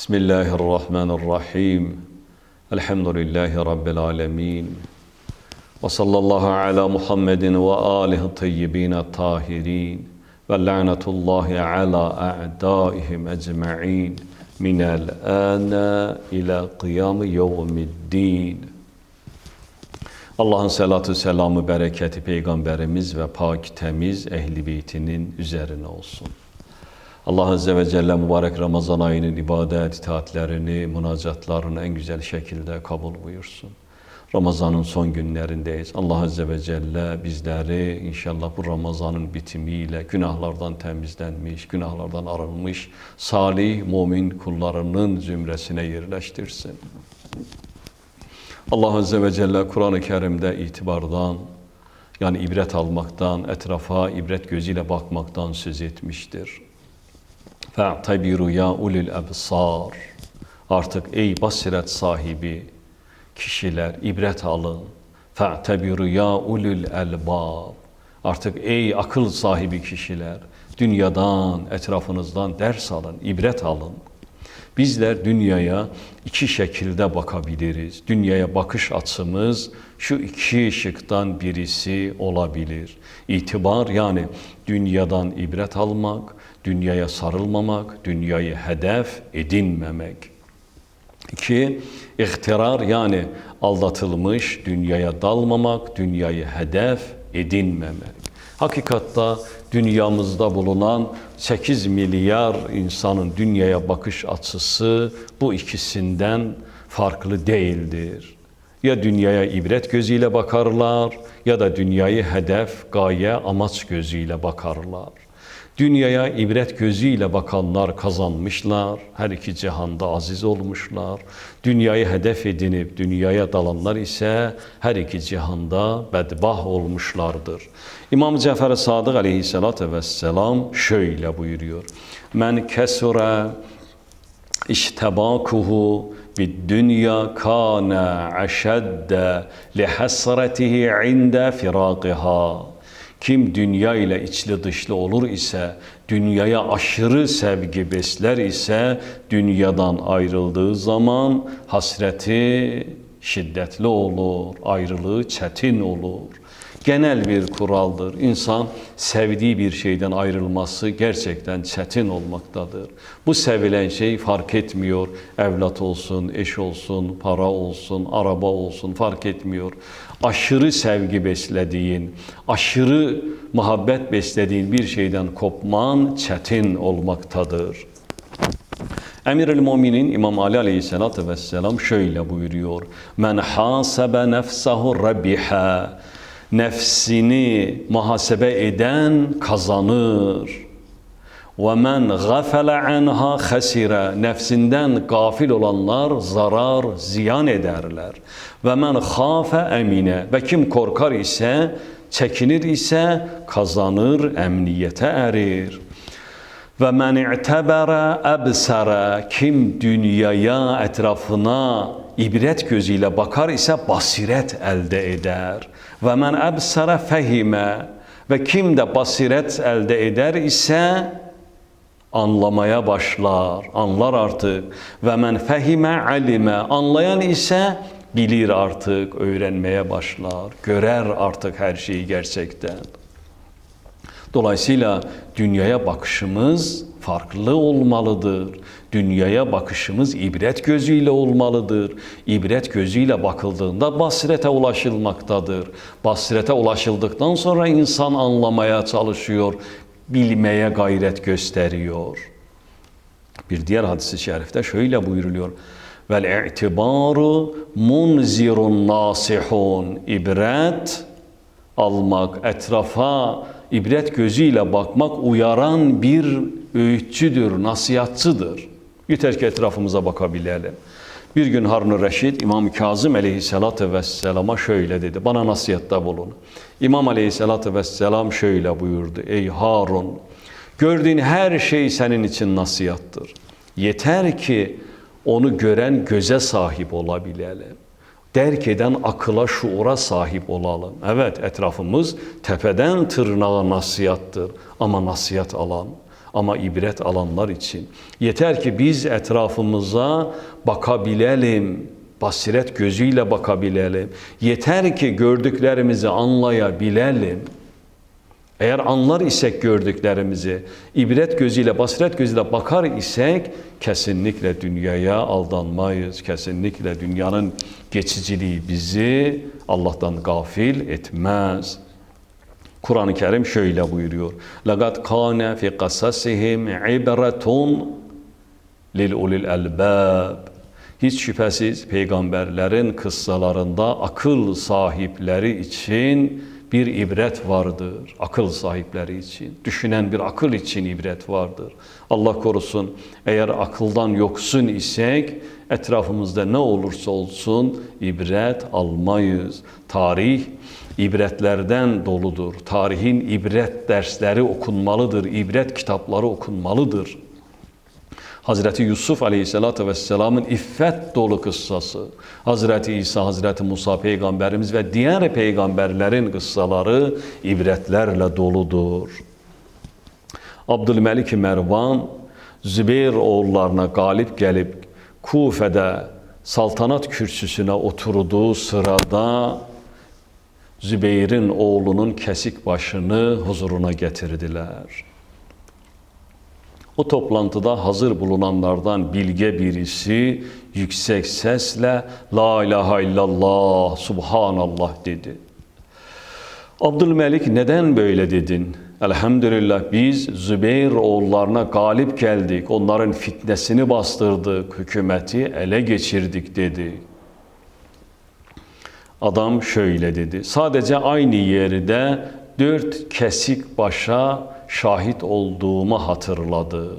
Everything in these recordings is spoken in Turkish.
Bismillahirrahmanirrahim. Elhamdülillahi Rabbil alemin. Ve sallallahu ala Muhammedin ve alihi tayyibine tahirin. Ve la'natullahi ala a'daihim ecma'in. Minel ana ila kıyamı yevmiddin. Allah'ın selatü selamı, bereketi Peygamberimiz ve pak temiz ehli beytinin üzerine olsun. Allah Azze ve Celle mübarek Ramazan ayının ibadet, itaatlerini, münacatlarını en güzel şekilde kabul buyursun. Ramazanın son günlerindeyiz. Allah Azze ve Celle bizleri inşallah bu Ramazanın bitimiyle günahlardan temizlenmiş, günahlardan arınmış, salih, mümin kullarının zümresine yerleştirsin. Allah Azze ve Celle Kur'an-ı Kerim'de itibardan, yani ibret almaktan, etrafa ibret gözüyle bakmaktan söz etmiştir. فَاَعْتَبِرُوا ya ulil ebsar. Artık ey basiret sahibi kişiler ibret alın. فَاَعْتَبِرُوا ya ulil elbab. Artık ey akıl sahibi kişiler dünyadan, etrafınızdan ders alın, ibret alın. Bizler dünyaya iki şekilde bakabiliriz. Dünyaya bakış açımız şu iki ışıktan birisi olabilir. İtibar yani dünyadan ibret almak, dünyaya sarılmamak, dünyayı hedef edinmemek. İki, ihtirar yani aldatılmış, dünyaya dalmamak, dünyayı hedef edinmemek. Hakikatta dünyamızda bulunan 8 milyar insanın dünyaya bakış açısı bu ikisinden farklı değildir. Ya dünyaya ibret gözüyle bakarlar ya da dünyayı hedef, gaye, amaç gözüyle bakarlar. Dünyaya ibret gözüyle bakanlar kazanmışlar, her iki cihanda aziz olmuşlar. Dünyayı hedef edinip dünyaya dalanlar ise her iki cihanda bedbah olmuşlardır. İmam Cafer Sadık aleyhissalatü vesselam şöyle buyuruyor. Men kesure iştebakuhu dünya kana aşedde lihasretihi inde firaqiha. Kim dünya ile içli dışlı olur ise, dünyaya aşırı sevgi besler ise, dünyadan ayrıldığı zaman hasreti şiddetli olur, ayrılığı çetin olur. Genel bir kuraldır. İnsan sevdiği bir şeyden ayrılması gerçekten çetin olmaktadır. Bu sevilen şey fark etmiyor. Evlat olsun, eş olsun, para olsun, araba olsun fark etmiyor. Aşırı sevgi beslediğin, aşırı muhabbet beslediğin bir şeyden kopman çetin olmaktadır. Emirül Müminin İmam Ali Aleyhisselatü Vesselam şöyle buyuruyor. Men hasebe nefsahu rabiha nefsini muhasebe eden kazanır. Men gafele anha hasira nefsinden gafil olanlar zarar, ziyan ederler. Men khafe emine ve kim korkar ise, çekinir ise kazanır, emniyete erir. Ve men i'tebere ebsere kim dünyaya, etrafına ibret gözüyle bakar ise basiret elde eder. Ve men ebsere fehime ve kim de basiret elde eder ise anlamaya başlar, anlar artık. Ve men fehime alime anlayan ise bilir artık, öğrenmeye başlar, görer artık her şeyi gerçekten. Dolayısıyla dünyaya bakışımız farklı olmalıdır. Dünyaya bakışımız ibret gözüyle olmalıdır. İbret gözüyle bakıldığında basirete ulaşılmaktadır. Basirete ulaşıldıktan sonra insan anlamaya çalışıyor, bilmeye gayret gösteriyor. Bir diğer hadisi şerifte şöyle buyuruluyor. Vel i'tibaru munzirun nasihun. İbret almak, etrafa ibret gözüyle bakmak uyaran bir öğütçüdür, nasihatçıdır. Yeter ki etrafımıza bakabilelim. Bir gün Harun-ı Reşid İmam Kazım aleyhissalatü vesselama şöyle dedi. Bana nasihatta bulun. İmam aleyhissalatü vesselam şöyle buyurdu. Ey Harun gördüğün her şey senin için nasihattır. Yeter ki onu gören göze sahip olabilelim derk eden akıla, şuura sahip olalım. Evet, etrafımız tepeden tırnağa nasihattır ama nasihat alan, Ama ibret alanlar için. Yeter ki biz etrafımıza bakabilelim. Basiret gözüyle bakabilelim. Yeter ki gördüklerimizi anlayabilelim. Eğer anlar isek gördüklerimizi, ibret gözüyle, basiret gözüyle bakar isek kesinlikle dünyaya aldanmayız. Kesinlikle dünyanın geçiciliği bizi Allah'tan gafil etmez. Kur'an-ı Kerim şöyle buyuruyor. لَقَدْ كَانَ فِي قَصَصِهِمْ عِبْرَةٌ لِلْاُلِي الْاَلْبَابِ Hiç şüphesiz peygamberlerin kıssalarında akıl sahipleri için bir ibret vardır. Akıl sahipleri için. Düşünen bir akıl için ibret vardır. Allah korusun eğer akıldan yoksun isek etrafımızda ne olursa olsun ibret almayız. Tarih ibrətlərdən doludur. Tarihin ibrət dərsləri okunmalıdır, ibrət kitabları okunmalıdır. Hazreti Yusuf aleyhissalatü vesselamın iffət dolu qıssası, Hazreti İsa, Hazreti Musa peyğəmbərimiz və digər peyğəmbərlərin qıssaları ibrətlərlə doludur. Abdülməlik Mərvan Zübeyir oğullarına qalib gəlib Kufədə saltanat kürsüsünə oturduğu sırada Zübeyir'in oğlunun kesik başını huzuruna getirdiler. O toplantıda hazır bulunanlardan bilge birisi yüksek sesle La ilahe illallah, subhanallah dedi. Abdülmelik neden böyle dedin? Elhamdülillah biz Zübeyir oğullarına galip geldik. Onların fitnesini bastırdık, hükümeti ele geçirdik dedi. Adam şöyle dedi. Sadece aynı yerde dört kesik başa şahit olduğumu hatırladı.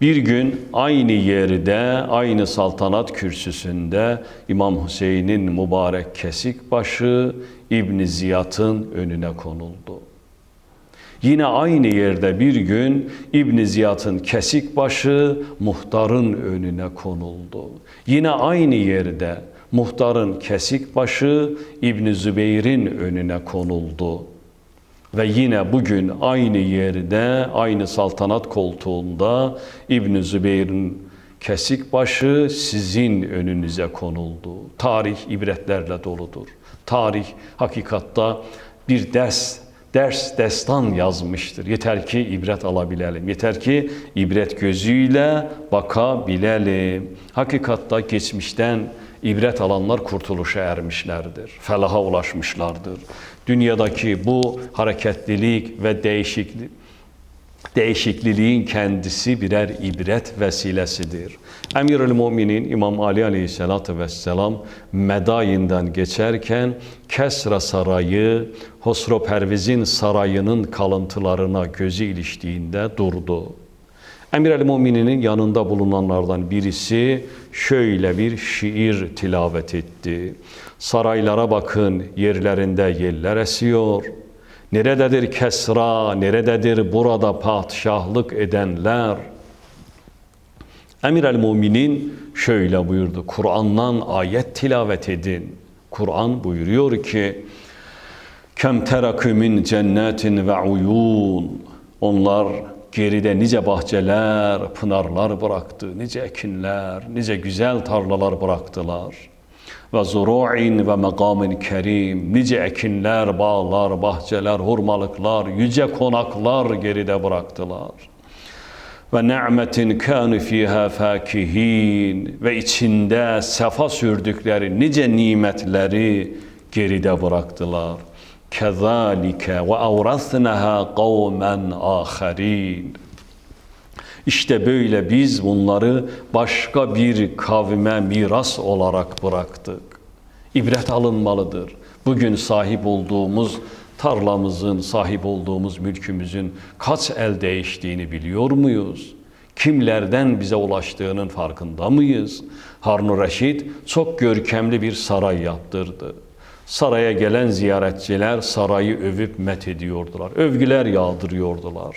Bir gün aynı yerde, aynı saltanat kürsüsünde İmam Hüseyin'in mübarek kesik başı İbn Ziyad'ın önüne konuldu. Yine aynı yerde bir gün İbn Ziyad'ın kesik başı muhtarın önüne konuldu. Yine aynı yerde muhtarın kesik başı İbn Zübeyir'in önüne konuldu. Ve yine bugün aynı yerde, aynı saltanat koltuğunda İbn Zübeyir'in kesik başı sizin önünüze konuldu. Tarih ibretlerle doludur. Tarih hakikatta bir ders, ders destan yazmıştır. Yeter ki ibret alabilelim. Yeter ki ibret gözüyle bakabilelim. Hakikatta geçmişten ibret alanlar kurtuluşa ermişlerdir. Felaha ulaşmışlardır. Dünyadaki bu hareketlilik ve değişiklik değişikliliğin kendisi birer ibret vesilesidir. Emirül Müminin İmam Ali Aleyhisselatü Vesselam Medayin'den geçerken Kesra Sarayı, Hosro Perviz'in sarayının kalıntılarına gözü iliştiğinde durdu. Emir el Mumininin yanında bulunanlardan birisi şöyle bir şiir tilavet etti. Saraylara bakın yerlerinde yeller esiyor. Nerededir Kesra, nerededir burada padişahlık edenler? Emir el Muminin şöyle buyurdu. Kur'an'dan ayet tilavet edin. Kur'an buyuruyor ki Kem terakü min cennetin ve uyun. Onlar geride nice bahçeler, pınarlar bıraktı, nice ekinler, nice güzel tarlalar bıraktılar. Ve zuru'in ve mekamin kerim, nice ekinler, bağlar, bahçeler, hurmalıklar, yüce konaklar geride bıraktılar. Ve ni'metin kânu fîhâ fâkihin ve içinde sefa sürdükleri nice nimetleri geride bıraktılar. Kezalike ve avrasnaha kavmen aharin. İşte böyle biz bunları başka bir kavme miras olarak bıraktık. İbret alınmalıdır. Bugün sahip olduğumuz tarlamızın, sahip olduğumuz mülkümüzün kaç el değiştiğini biliyor muyuz? Kimlerden bize ulaştığının farkında mıyız? Harun Reşit çok görkemli bir saray yaptırdı. Saraya gelen ziyaretçiler sarayı övüp met ediyordular. Övgüler yağdırıyordular.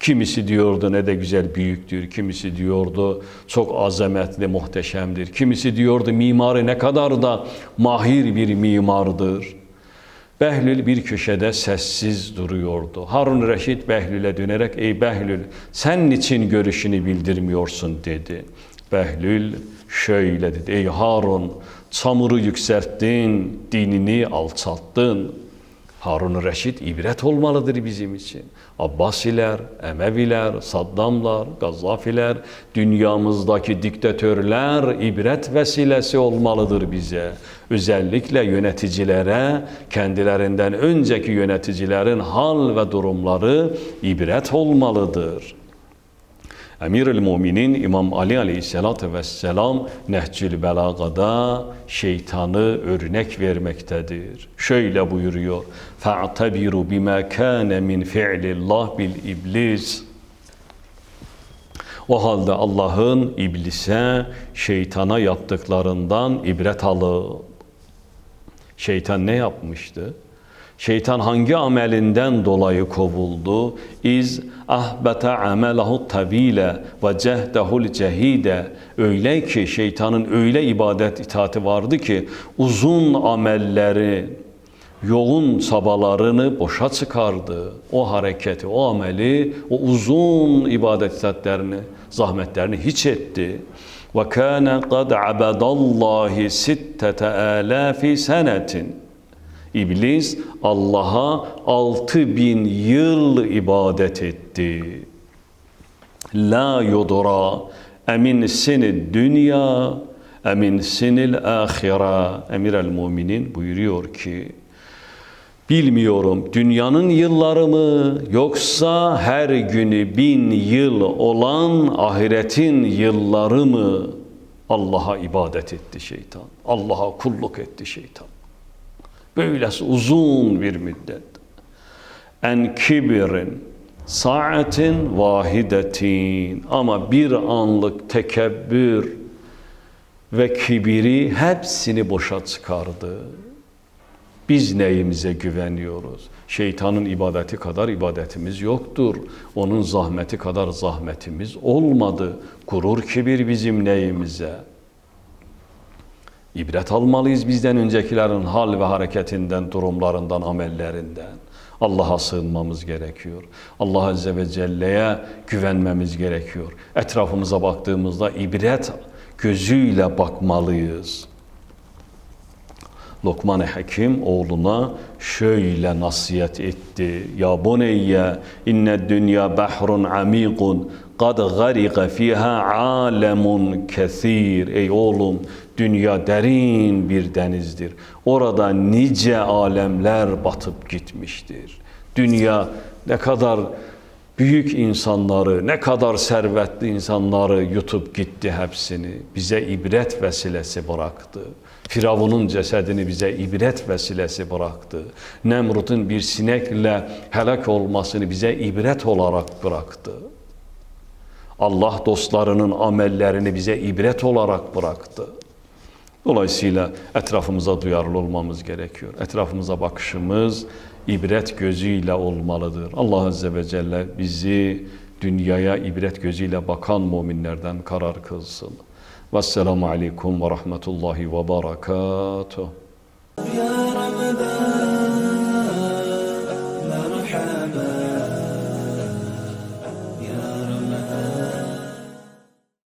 Kimisi diyordu ne de güzel büyüktür. Kimisi diyordu çok azametli, muhteşemdir. Kimisi diyordu mimarı ne kadar da mahir bir mimardır. Behlül bir köşede sessiz duruyordu. Harun Reşit Behlül'e dönerek ey Behlül sen niçin görüşünü bildirmiyorsun dedi. Behlül şöyle dedi ey Harun çamuru yükselttin, dinini alçalttın. Harun Reşit ibret olmalıdır bizim için. Abbasiler, Emeviler, Saddamlar, Gazzafiler, dünyamızdaki diktatörler ibret vesilesi olmalıdır bize. Özellikle yöneticilere, kendilerinden önceki yöneticilerin hal ve durumları ibret olmalıdır. Emirül Müminin İmam Ali Aleyhisselatü Vesselam Nehcül Belaga'da şeytanı örnek vermektedir. Şöyle buyuruyor. فَاَعْتَبِرُوا بِمَا كَانَ مِنْ فِعْلِ اللّٰهِ بِالْاِبْلِيسِ O halde Allah'ın iblise, şeytana yaptıklarından ibret alın. Şeytan ne yapmıştı? Şeytan hangi amelinden dolayı kovuldu? İz ahbeta amelahu tabile ve cehdehul cehide. Öyle ki şeytanın öyle ibadet itaati vardı ki uzun amelleri, yoğun çabalarını boşa çıkardı. O hareketi, o ameli, o uzun ibadet itaatlerini, zahmetlerini hiç etti. Ve kana kad abadallahi sittete alafi senetin. İblis Allah'a altı bin yıl ibadet etti. La yudra emin sinid dünya emin sinil ahira. Emir el müminin buyuruyor ki Bilmiyorum dünyanın yılları mı yoksa her günü bin yıl olan ahiretin yılları mı? Allah'a ibadet etti şeytan. Allah'a kulluk etti şeytan. Böylesi uzun bir müddet. En kibirin saatin vahidetin ama bir anlık tekebbür ve kibiri hepsini boşa çıkardı. Biz neyimize güveniyoruz? Şeytanın ibadeti kadar ibadetimiz yoktur. Onun zahmeti kadar zahmetimiz olmadı. Gurur kibir bizim neyimize? İbret almalıyız bizden öncekilerin hal ve hareketinden, durumlarından, amellerinden. Allah'a sığınmamız gerekiyor. Allah Azze ve Celle'ye güvenmemiz gerekiyor. Etrafımıza baktığımızda ibret gözüyle bakmalıyız. Lokman-ı Hakim oğluna şöyle nasihat etti. Ya buneyye inne dünya bahrun amikun kad gariqa fiha alemun kesir. Ey oğlum dünya derin bir denizdir. Orada nice alemler batıp gitmiştir. Dünya ne kadar büyük insanları, ne kadar servetli insanları yutup gitti hepsini. Bize ibret vesilesi bıraktı. Firavun'un cesedini bize ibret vesilesi bıraktı. Nemrut'un bir sinekle helak olmasını bize ibret olarak bıraktı. Allah dostlarının amellerini bize ibret olarak bıraktı. Dolayısıyla etrafımıza duyarlı olmamız gerekiyor. Etrafımıza bakışımız ibret gözüyle olmalıdır. Allah Azze ve Celle bizi dünyaya ibret gözüyle bakan müminlerden karar kılsın. Vesselamu Aleyküm ve Rahmetullahi ve Berekatuhu.